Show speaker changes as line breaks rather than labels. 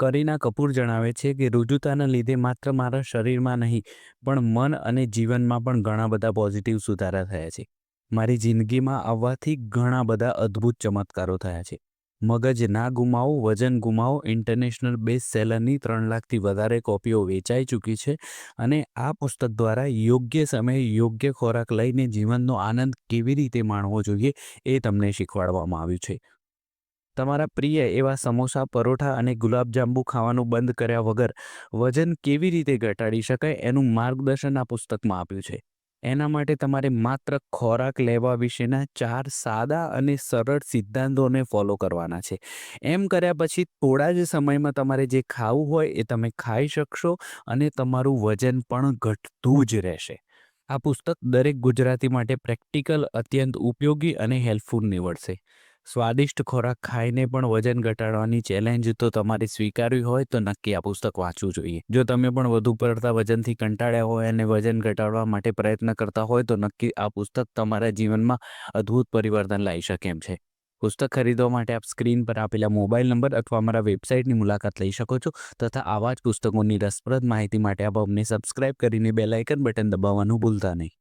કરીના કપૂર જણાવે છે કે, રુજુતાના લીધે માત્ર મારા શરીરમાં નહીં, પણ મન અને જીવનમાં પણ ઘણા બધા પોઝિટિવ સુધારા થયા છે. મારી જિંદગીમાં આવવાથી ઘણા બધા અદ્ભુત ચમત્કારો થયા છે. મગજ ના ગુમાવો, વજન ગુમાવો ઇન્ટરનેશનલ બેસ્ટ સેલરની ત્રણ લાખથી વધારે કોપીઓ વેચાઈ ચૂકી છે અને આ પુસ્તક દ્વારા યોગ્ય સમયે યોગ્ય ખોરાક લઈને જીવનનો આનંદ કેવી રીતે માણવો જોઈએ એ તમને શીખવાડવામાં આવ્યું છે. તમારા પ્રિય એવા સમોસા, પરોઠા અને ગુલાબજાંબુ ખાવાનું બંધ કર્યા વગર વજન કેવી રીતે ઘટાડી શકાય એનું માર્ગદર્શન આ પુસ્તકમાં આપ્યું છે. એના માટે તમારે માત્ર ખોરાક લેવા વિશેના ચાર સાદા અને સરળ સિદ્ધાંતોને ફોલો કરવાના છે. એમ કર્યા પછી થોડા જ સમયમાં તમારે જે ખાવું હોય એ તમે ખાઈ શકશો અને તમારું વજન પણ ઘટતું જ રહેશે. આ પુસ્તક દરેક ગુજરાતી માટે પ્રેક્ટિકલ, અત્યંત ઉપયોગી અને હેલ્પફુલ નીવડશે. સ્વાદિષ્ટ ખોરાક ખાઈને પણ વજન ઘટાડવાની ચેલેન્જ તો તમારે સ્વીકારવી હોય તો નક્કી આ પુસ્તક વાંચવું જોઈએ. જો તમે પણ વધુ પડતા વજનથી કંટાળ્યા હોય અને વજન ઘટાડવા માટે પ્રયત્ન કરતા હોય તો નક્કી આ પુસ્તક તમારા જીવનમાં અદ્ભુત પરિવર્તન લાવી શકે એમ છે. પુસ્તક ખરીદવા માટે આપ સ્ક્રીન પર આપેલા મોબાઈલ નંબર અથવા અમારા વેબસાઇટની મુલાકાત લઈ શકો છો તથા આવા જ પુસ્તકોની રસપ્રદ માહિતી માટે આપ અમને સબસ્ક્રાઇબ કરીને બેલ આઇકન બટન દબાવવાનું ભૂલતા નહીં.